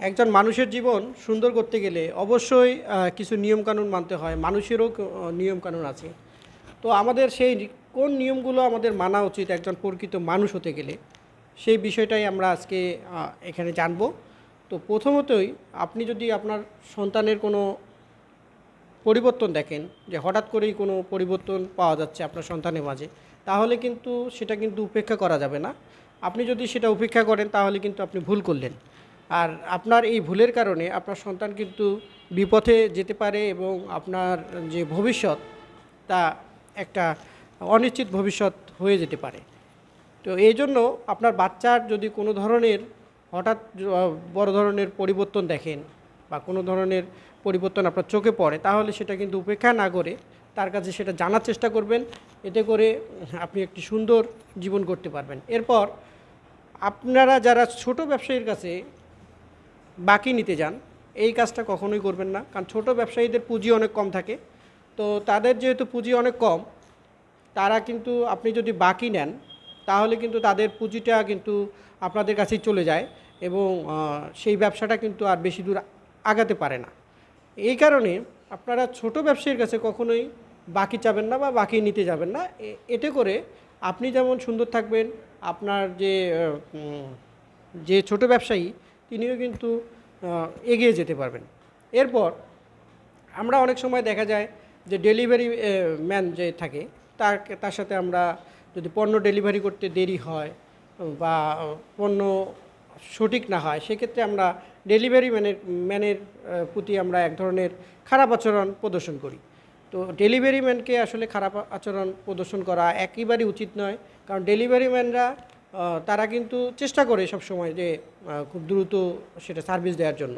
একজন মানুষের জীবন সুন্দর করতে গেলে অবশ্যই কিছু নিয়মকানুন মানতে হয়। মানুষেরও নিয়মকানুন আছে। তো আমাদের সেই কোন নিয়মগুলো আমাদের মানা উচিত একজন প্রকৃত মানুষ হতে গেলে? সেই বিষয়টাই আমরা আজকে এখানে জানব। তো প্রথমতই আপনি যদি আপনার সন্তানের কোনো পরিবর্তন দেখেন, যে হঠাৎ করেই কোনো পরিবর্তন পাওয়া যাচ্ছে আপনার সন্তানের মাঝে, তাহলে কিন্তু সেটা কিন্তু উপেক্ষা করা যাবে না। আপনি যদি সেটা উপেক্ষা করেন, তাহলে কিন্তু আপনি ভুল করলেন। আর আপনার এই ভুলের কারণে আপনার সন্তান কিন্তু বিপথে যেতে পারে এবং আপনার যে ভবিষ্যৎ, তা একটা অনিশ্চিত ভবিষ্যৎ হয়ে যেতে পারে। তো এই জন্য আপনার বাচ্চার যদি কোনো ধরনের হঠাৎ বড় ধরনের পরিবর্তন দেখেন বা কোনো ধরনের পরিবর্তন আপনার চোখে পড়ে, তাহলে সেটা কিন্তু উপেক্ষা না করে তার কাছে সেটা জানার চেষ্টা করবেন। এতে করে আপনি একটি সুন্দর জীবন করতে পারবেন। এরপর আপনারা যারা ছোট ব্যবসায়ীর কাছে বাকি নিতে যান। এই কাজটা কখনোই করবেন না, কারণ ছোট ব্যবসায়ীদের পুঁজি অনেক কম থাকে। তো তাদের যেহেতু পুঁজি অনেক কম, তারা কিন্তু আপনি যদি বাকি নেন, তাহলে কিন্তু তাদের পুঁজিটা কিন্তু আপনাদের কাছেই চলে যায় এবং সেই ব্যবসাটা কিন্তু আর বেশি দূর আগাতে পারে না। এই কারণে আপনারা ছোট ব্যবসায়ীর কাছে কখনোই বাকি চাবেন না বা বাকি নিতে যাবেন না। এতে করে আপনি যেমন সুন্দর থাকবেন, আপনার যে যে ছোট ব্যবসায়ী তিনিও কিন্তু এগিয়ে যেতে পারবেন। এরপর আমরা অনেক সময় দেখা যায় যে ডেলিভারি ম্যান যে থাকে, তার তার সাথে আমরা যদি পণ্য ডেলিভারি করতে দেরি হয় বা পণ্য সঠিক না হয়, সেক্ষেত্রে আমরা ডেলিভারি ম্যানের ম্যানের প্রতি আমরা এক ধরনের খারাপ আচরণ প্রদর্শন করি। তো ডেলিভারি ম্যানকে আসলে খারাপ আচরণ প্রদর্শন করা একেবারেই উচিত নয়, কারণ ডেলিভারি ম্যানরা তারা কিন্তু চেষ্টা করে সব সময় যে খুব দ্রুত সেটা সার্ভিস দেওয়ার জন্য।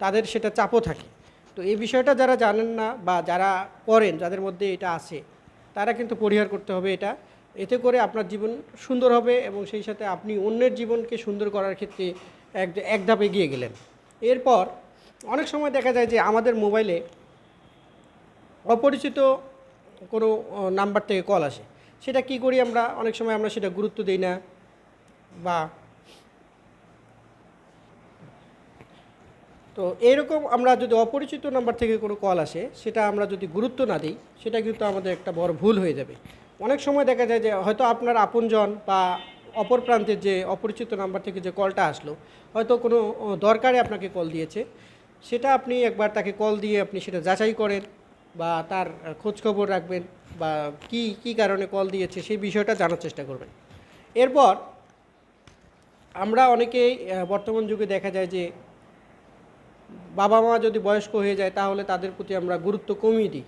তাদের সেটা চাপও থাকে। তো এই বিষয়টা যারা জানেন না বা যারা করেন, যাদের মধ্যে এটা আছে, তারা কিন্তু পরিহার করতে হবে এটা। এতে করে আপনার জীবন সুন্দর হবে এবং সেই সাথে আপনি অন্যের জীবনকে সুন্দর করার ক্ষেত্রে এক এক ধাপ এগিয়ে গেলেন। এরপর অনেক সময় দেখা যায় যে, আমাদের মোবাইলে অপরিচিত কোনো নাম্বার থেকে কল আসে। সেটা কি করি আমরা? অনেক সময় আমরা সেটা গুরুত্ব দিই না। বা তো এইরকম আমরা যদি অপরিচিত নাম্বার থেকে কোনো কল আসে, সেটা আমরা যদি গুরুত্ব না দিই, সেটা কিন্তু আমাদের একটা বড় ভুল হয়ে যাবে। অনেক সময় দেখা যায় যে হয়তো আপনার আপনজন বা অপর প্রান্তের যে অপরিচিত নাম্বার থেকে যে কলটা আসলো, হয়তো কোনো দরকারে আপনাকে কল দিয়েছে। সেটা আপনি একবার তাকে কল দিয়ে আপনি সেটা যাচাই করেন বা তার খোঁজখবর রাখবেন বা কি কি কারণে কল দিয়েছে, সেই বিষয়টা জানার চেষ্টা করবেন। এরপর আমরা অনেকেই বর্তমান যুগে দেখা যায় যে বাবা মা যদি বয়স্ক হয়ে যায় তাহলে তাদের প্রতি আমরা গুরুত্ব কমিয়ে দিই।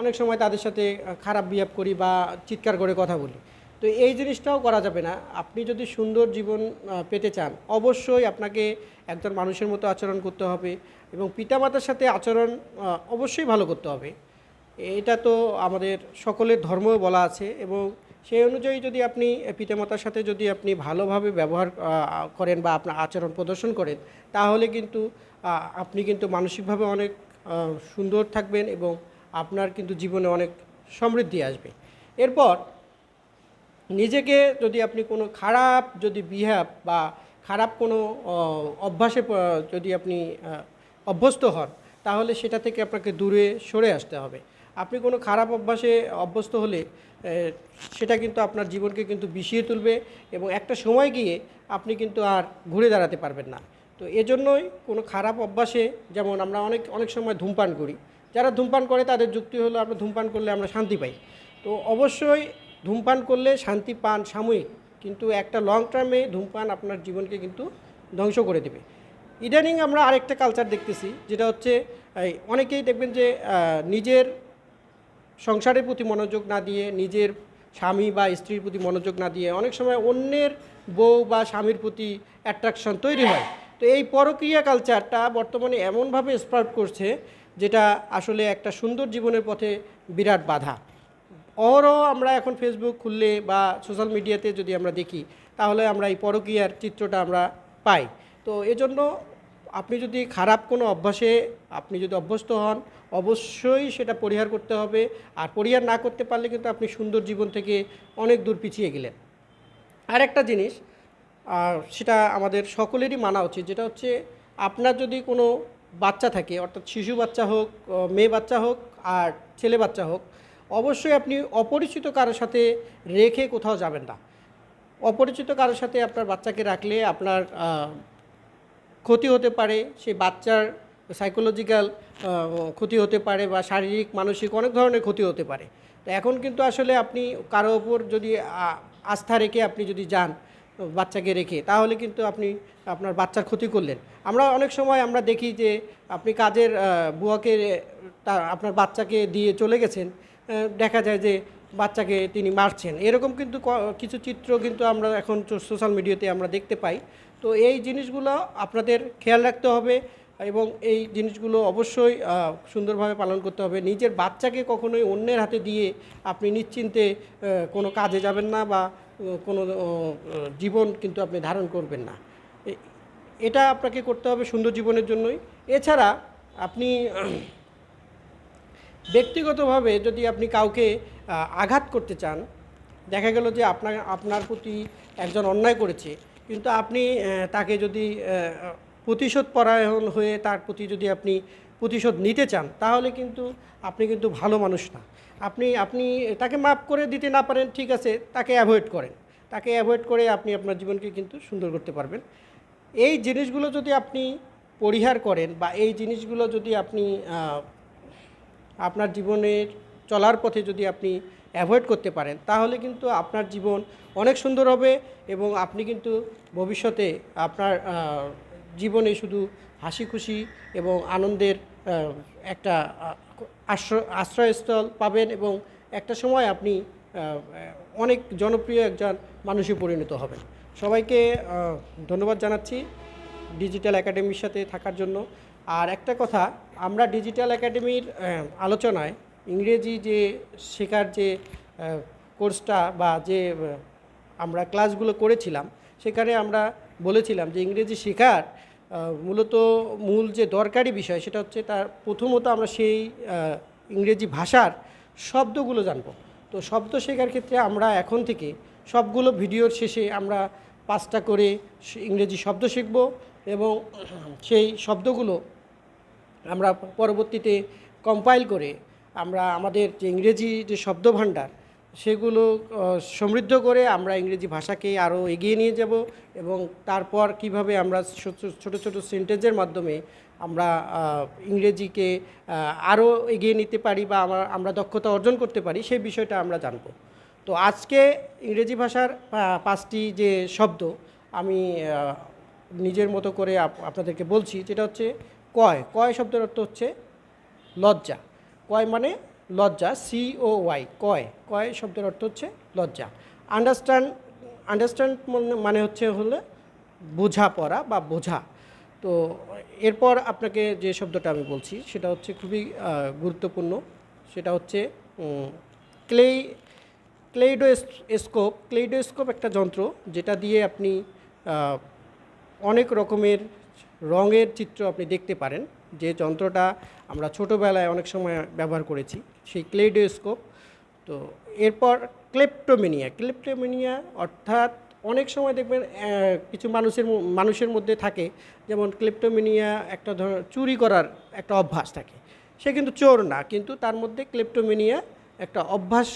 অনেক সময় তাদের সাথে খারাপ বিহেভ করি বা চিৎকার করে কথা বলি। তো এই জিনিসটাও করা যাবে না। আপনি যদি সুন্দর জীবন পেতে চান, অবশ্যই আপনাকে একজন মানুষের মতো আচরণ করতে হবে এবং পিতামাতার সাথে আচরণ অবশ্যই ভালো করতে হবে। এটা তো আমাদের সকলের ধর্ম বলা আছে এবং সেই অনুযায়ী যদি আপনি পিতামাতার সাথে যদি আপনি ভালোভাবে ব্যবহার করেন বা আপনার আচরণ প্রদর্শন করেন, তাহলে কিন্তু আপনি কিন্তু মানসিকভাবে অনেক সুন্দর থাকবেন এবং আপনার কিন্তু জীবনে অনেক সমৃদ্ধি আসবে। এরপর নিজেকে যদি আপনি কোনো খারাপ যদি বিহেভ বা খারাপ কোনো অভ্যাসে যদি আপনি অভ্যস্ত হন, তাহলে সেটা থেকে আপনাকে দূরে সরে আসতে হবে। আপনি কোনো খারাপ অভ্যাসে অভ্যস্ত হলে সেটা কিন্তু আপনার জীবনকে কিন্তু বিষিয়ে তুলবে এবং একটা সময় গিয়ে আপনি কিন্তু আর ঘুরে দাঁড়াতে পারবেন না। তো এজন্যই কোনো খারাপ অভ্যাসে, যেমন আমরা অনেক অনেক সময় ধূমপান করি, যারা ধূমপান করে তাদের যুক্তি হলো আমরা ধূমপান করলে আমরা শান্তি পাই। তো অবশ্যই ধূমপান করলে শান্তি পান সাময়িক, কিন্তু একটা লং টার্মে ধূমপান আপনার জীবনকে কিন্তু ধ্বংস করে দেবে। ইদানিং আমরা আরেকটা কালচার দেখতেছি, যেটা হচ্ছে অনেকেই দেখবেন যে নিজের সংসারের প্রতি মনোযোগ না দিয়ে, নিজের স্বামী বা স্ত্রীর প্রতি মনোযোগ না দিয়ে অনেক সময় অন্যের বউ বা স্বামীর প্রতি অ্যাট্রাকশন তৈরি হয়। তো এই পরক্রিয়া কালচারটা বর্তমানে এমনভাবে স্প্রাউট করছে যেটা আসলে একটা সুন্দর জীবনের পথে বিরাট বাধা। অহরহ আমরা এখন ফেসবুক খুললে বা সোশ্যাল মিডিয়াতে যদি আমরা দেখি, তাহলে আমরা এই পরকীয়ার চিত্রটা আমরা পাই। তো এজন্য আপনি যদি খারাপ কোনো অভ্যাসে আপনি যদি অভ্যস্ত হন, অবশ্যই সেটা পরিহার করতে হবে। আর পরিহার না করতে পারলে কিন্তু আপনি সুন্দর জীবন থেকে অনেক দূর পিছিয়ে গেলেন। আর একটা জিনিস সেটা আমাদের সকলেরই মানা উচিত, যেটা হচ্ছে আপনার যদি কোনো বাচ্চা থাকে, অর্থাৎ শিশু বাচ্চা হোক মেয়ে বাচ্চা হোক, আর ছেলে বাচ্চা হোক, অবশ্যই আপনি অপরিচিত কারোর সাথে রেখে কোথাও যাবেন না। অপরিচিত কারোর সাথে আপনার বাচ্চাকে রাখলে আপনার ক্ষতি হতে পারে, সেই বাচ্চার সাইকোলজিক্যাল ক্ষতি হতে পারে বা শারীরিক, মানসিক অনেক ধরনের ক্ষতি হতে পারে। তো এখন কিন্তু আসলে আপনি কারও ওপর যদি আস্থা রেখে আপনি যদি যান, বাচ্চাকে রেখে, তাহলে কিন্তু আপনি আপনার বাচ্চার ক্ষতি করলেন। আমরা অনেক সময় আমরা দেখি যে আপনি কাজের বুয়াকে আপনার বাচ্চাকে দিয়ে চলে গেছেন দেখা যায় যে বাচ্চাকে তিনি মারছেন। এরকম কিন্তু কিছু চিত্র কিন্তু আমরা এখন সোশ্যাল মিডিয়াতে আমরা দেখতে পাই। তো এই জিনিসগুলো আপনাদের খেয়াল রাখতে হবে এবং এই জিনিসগুলো অবশ্যই সুন্দরভাবে পালন করতে হবে। নিজের বাচ্চাকে কখনোই অন্যের হাতে দিয়ে আপনি নিশ্চিন্তে কোনো কাজে যাবেন না বা কোনো জীবন কিন্তু আপনি ধারণ করবেন না। এটা আপনাকে করতে হবে সুন্দর জীবনের জন্যই। এছাড়া আপনি ব্যক্তিগতভাবে যদি আপনি কাউকে আঘাত করতে চান দেখা গেল যে আপনার আপনার প্রতি একজন অন্যায় করেছে। কিন্তু আপনি তাকে যদি প্রতিশোধ পরায়ণ হয়ে তার প্রতি যদি আপনি প্রতিশোধ নিতে চান, তাহলে কিন্তু আপনি কিন্তু ভালো মানুষ না। আপনি আপনি তাকে মাফ করে দিতে না পারেন, ঠিক আছে, তাকে অ্যাভয়েড করেন। তাকে অ্যাভয়েড করে আপনি আপনার জীবনকে কিন্তু সুন্দর করতে পারবেন। এই জিনিসগুলো যদি আপনি পরিহার করেন বা এই জিনিসগুলো যদি আপনি আপনার জীবনের চলার পথে যদি আপনি অ্যাভয়েড করতে পারেন, তাহলে কিন্তু আপনার জীবন অনেক সুন্দর হবে এবং আপনি কিন্তু ভবিষ্যতে আপনার জীবনে শুধু হাসি খুশি এবং আনন্দের একটা আশ্রয়স্থল পাবেন এবং একটা সময় আপনি অনেক জনপ্রিয় একজন মানুষে পরিণত হবেন। সবাইকে ধন্যবাদ জানাচ্ছি ডিজিটাল একাডেমির সাথে থাকার জন্য। আর একটা কথা, আমরা ডিজিটাল একাডেমির আলোচনায় ইংরেজি যে শেখার যে কোর্সটা বা যে আমরা ক্লাসগুলো করেছিলাম, সেখানে আমরা বলেছিলাম যে ইংরেজি শেখার মূলত মূল যে দরকারি বিষয় সেটা হচ্ছে তার প্রথমত আমরা সেই ইংরেজি ভাষার শব্দগুলো জানব। তো শব্দ শেখার ক্ষেত্রে আমরা এখন থেকে সবগুলো ভিডিওর শেষে আমরা পাঁচটা করে ইংরেজি শব্দ শিখব এবং সেই শব্দগুলো আমরা পরবর্তীতে কম্পাইল করে আমরা আমাদের যে ইংরেজি যে শব্দভাণ্ডার, সেগুলো সমৃদ্ধ করে আমরা ইংরেজি ভাষাকে আরও এগিয়ে নিয়ে যাব এবং তারপর কীভাবে আমরা ছোট- ছোট সেন্টেন্সের মাধ্যমে আমরা ইংরেজিকে আরও এগিয়ে নিতে পারি বা আমরা আমরা দক্ষতা অর্জন করতে পারি, সেই বিষয়টা আমরা জানব। তো আজকে ইংরেজি ভাষার পাঁচটি যে শব্দ, আমি নিজের মতো করে আপনাদেরকে বলছি, যেটা হচ্ছে কয়। কয় শব্দের অর্থ হচ্ছে লজ্জা। কয় মানে লজ্জা? সি ও ওয়াই কয়। কয় শব্দের অর্থ হচ্ছে লজ্জা। আন্ডারস্ট্যান্ড আন্ডারস্ট্যান্ড মানে হচ্ছে হলে বোঝা পড়া বা বোঝা। তো এরপর আপনাকে যে শব্দটা আমি বলছি, সেটা হচ্ছে খুবই গুরুত্বপূর্ণ। সেটা হচ্ছে ক্লে ক্লেইডোস্কোপ। ক্লেইডোস্কোপ একটা যন্ত্র যেটা দিয়ে আপনি অনেক রকমের রঙের চিত্র আপনি দেখতে পারেন। যে যন্ত্রটা আমরা ছোটোবেলায় অনেক সময় ব্যবহার করেছি, সেই ক্লেইডোস্কোপ। তো এরপর ক্লেপ্টোমেনিয়া ক্লেপ্টোমেনিয়া অর্থাৎ অনেক সময় দেখবেন কিছু মানুষের মানুষের মধ্যে থাকে, যেমন ক্লেপ্টোমেনিয়া একটা ধর, চুরি করার একটা অভ্যাস থাকে। সে কিন্তু চোর না, কিন্তু তার মধ্যে ক্লেপ্টোমেনিয়া একটা অভ্যাস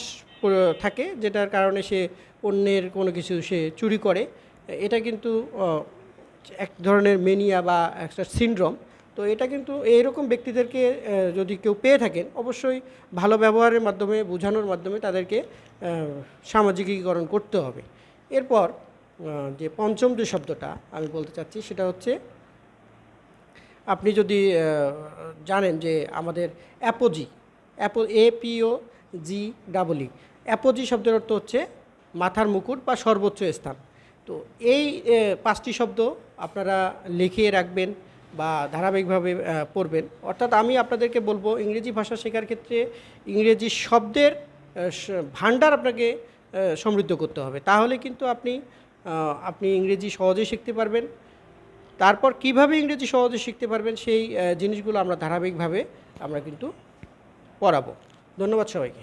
থাকে, যেটার কারণে সে অন্যের কোনো কিছু সে চুরি করে। এটা কিন্তু এক ধরনের মেনিয়া বা একটা সিনড্রোম। তো এটা কিন্তু এইরকম ব্যক্তিদেরকে যদি কেউ পেয়ে থাকেন, অবশ্যই ভালো ব্যবহারের মাধ্যমে, বোঝানোর মাধ্যমে তাদেরকে সামাজিকীকরণ করতে হবে। এরপর যে পঞ্চম যে শব্দটা আমি বলতে চাচ্ছি, সেটা হচ্ছে, আপনি যদি জানেন যে আমাদের apogee, apo, A P O G double apogee শব্দের অর্থ হচ্ছে মাথার মুকুট বা সর্বোচ্চ স্থান। তো এই পাঁচটি শব্দ আপনারা লিখিয়ে রাখবেন বা ধারাবাহিকভাবে পড়বেন। অর্থাৎ আমি আপনাদেরকে বলব, ইংরেজি ভাষা শেখার ক্ষেত্রে ইংরেজি শব্দের ভাণ্ডার আপনাকে সমৃদ্ধ করতে হবে। তাহলে কিন্তু আপনি আপনি ইংরেজি সহজেই শিখতে পারবেন। তারপর কীভাবে ইংরেজি সহজে শিখতে পারবেন সেই জিনিসগুলো আমরা ধারাবাহিকভাবে আমরা কিন্তু পড়াবো। ধন্যবাদ সবাইকে।